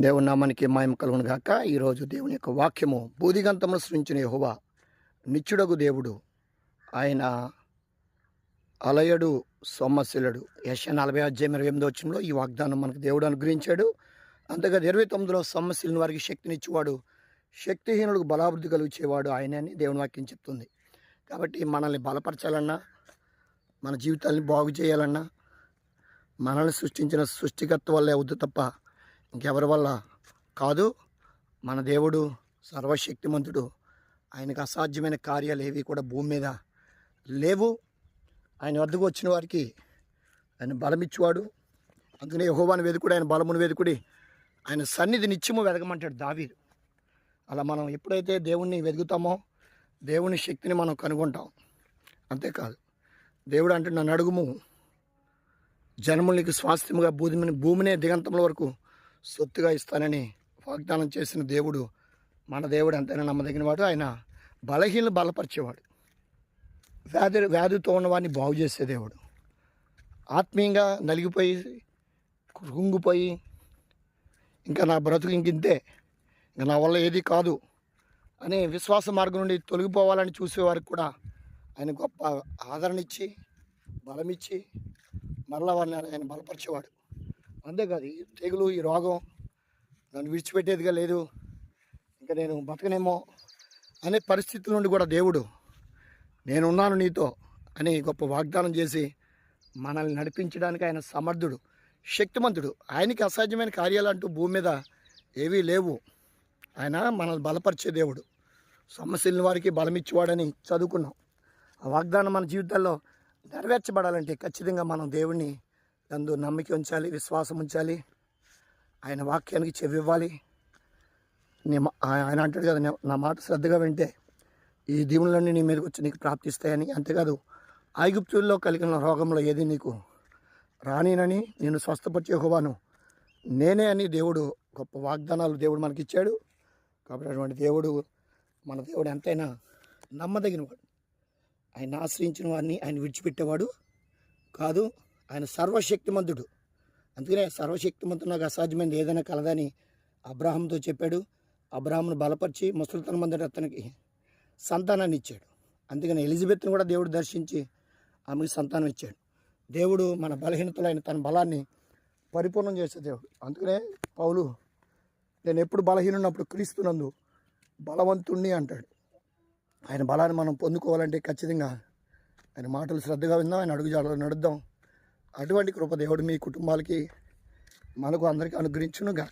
దేవుని నామానికి మాయం కలుగును గాక. ఈరోజు దేవుని యొక్క వాక్యము బూదిగంతమును సృష్టించిన యహోవా నిత్యుడగు దేవుడు ఆయన అలయడు సొమ్మశిలుడు యశ నలభై అధ్యాయం ఇరవై ఎనిమిది వచ్చంలో ఈ వాగ్దానం మనకు దేవుడు అనుగ్రహించాడు. అంతగా ఇరవై తొమ్మిదిలో సొమ్మశిలిని వారికి శక్తినిచ్చేవాడు శక్తిహీనులకు బలాభివృద్ధి కలిగించేవాడు ఆయన అని దేవుని వాక్యం చెప్తుంది. కాబట్టి మనల్ని బలపరచాలన్నా మన జీవితాన్ని బాగు చేయాలన్నా మనల్ని సృష్టించిన సృష్టికర్త వల్లే అవుద్దు తప్ప ఇంకెవరి వల్ల? కాదు మన దేవుడు సర్వశక్తిమంతుడు. ఆయనకు అసాధ్యమైన కార్యాలు ఏవి కూడా భూమి మీద లేవు. ఆయన వద్దకు వచ్చిన వారికి ఆయన బలమిచ్చేవాడు. అందుకనే యహోవాను వెదుకుడు ఆయన బలమును వెదుకుడి ఆయన సన్నిధి నిత్యము వెదకమంటాడు దావీదు. అలా మనం ఎప్పుడైతే దేవుణ్ణి వెతుకుతామో దేవుని శక్తిని మనం కనుగొంటాం. అంతేకాదు దేవుడు అంటే నన్ను అడుగుము జన్మలకి స్వాస్థ్యముగా భూమిని భూమినే దిగంతముల వరకు సొత్తుగా ఇస్తానని వాగ్దానం చేసిన దేవుడు మన దేవుడు ఎంతైనా నమ్మదగిన వాడు ఆయన బలహీనలు బలపరిచేవాడు. వ్యాధి వ్యాధితో ఉన్నవాడిని బాగు చేసే దేవుడు. ఆత్మీయంగా నలిగిపోయి కృంగిపోయి ఇంకా నా బ్రతుకు ఇంకింతే ఇంకా నా వల్ల ఏది కాదు అనే విశ్వాస మార్గం నుండి తొలగిపోవాలని చూసేవారికి కూడా ఆయన గొప్ప ఆదరణ ఇచ్చి బలమిచ్చి మరలా వారిని ఆయన బలపరిచేవాడు. అంతేకాదు ఈ తెగులు ఈ రోగం నన్ను విడిచిపెట్టేదిగా లేదు. ఇంకా నేను బతకనేమో అనే పరిస్థితుల నుండి కూడా దేవుడు నేనున్నాను నీతో అని గొప్ప వాగ్దానం చేసి మనల్ని నడిపించడానికి ఆయన సమర్థుడు శక్తిమంతుడు. ఆయనకి అసాధ్యమైన కార్యాలు అంటూ భూమి మీద ఏవీ లేవు. ఆయన మనల్ని బలపరిచే దేవుడు. సమస్యల వారికి బలమిచ్చేవాడని చదువుకున్నాం. ఆ వాగ్దానం మన జీవితాల్లో నెరవేర్చబడాలంటే ఖచ్చితంగా మనం దేవుణ్ణి నందు నమ్మిక ఉంచాలి విశ్వాసం ఉంచాలి ఆయన వాక్యానికి చెవివ్వాలి. నీ మా- ఆయన అంటాడు కదా "నా- మాట శ్రద్ధగా వింటే ఈ దీవులన్నీ నీ మీదకి వచ్చి నీకు ప్రాప్తిస్తాయని. అంతేకాదు ఐగుప్తుల్లో కలిగిన రోగంలో ఏది నీకు రానినని నేను స్వస్థపరిచే హోవాను నేనే అని దేవుడు గొప్ప వాగ్దానాలు దేవుడు మనకిచ్చాడు. కాబట్టి అటువంటి దేవుడు మన దేవుడు ఎంతైనా నమ్మదగినవాడు. ఆయన ఆశ్రయించిన వారిని ఆయన విడిచిపెట్టేవాడు కాదు. ఆయన సర్వశక్తిమంతుడు. అందుకనే సర్వశక్తిమంతుడు నాకు అసాధ్యమైనది ఏదైనా కలదని అబ్రాహంతో చెప్పాడు. అబ్రాహంను బలపరిచి ముసలితనం మందటి అతనికి సంతానాన్ని ఇచ్చాడు. అందుకని ఎలిజబెత్ను కూడా దేవుడు దర్శించి ఆమెకు సంతానం ఇచ్చాడు. దేవుడు మన బలహీనతలైన తన బలాన్ని పరిపూర్ణం చేసే దేవుడు. అందుకనే పౌలు నేను ఎప్పుడు బలహీనున్నప్పుడు క్రీస్తునందు బలవంతుణ్ణి అంటాడు. ఆయన బలాన్ని మనం పొందుకోవాలంటే ఖచ్చితంగా ఆయన మాటలు శ్రద్ధగా విందాం ఆయన అడుగుజాడలో నడుద్దాం. అటువంటి కృప దేవుడు మీ కుటుంబాలకి మనకు అందరికీ అనుగ్రహించునుగా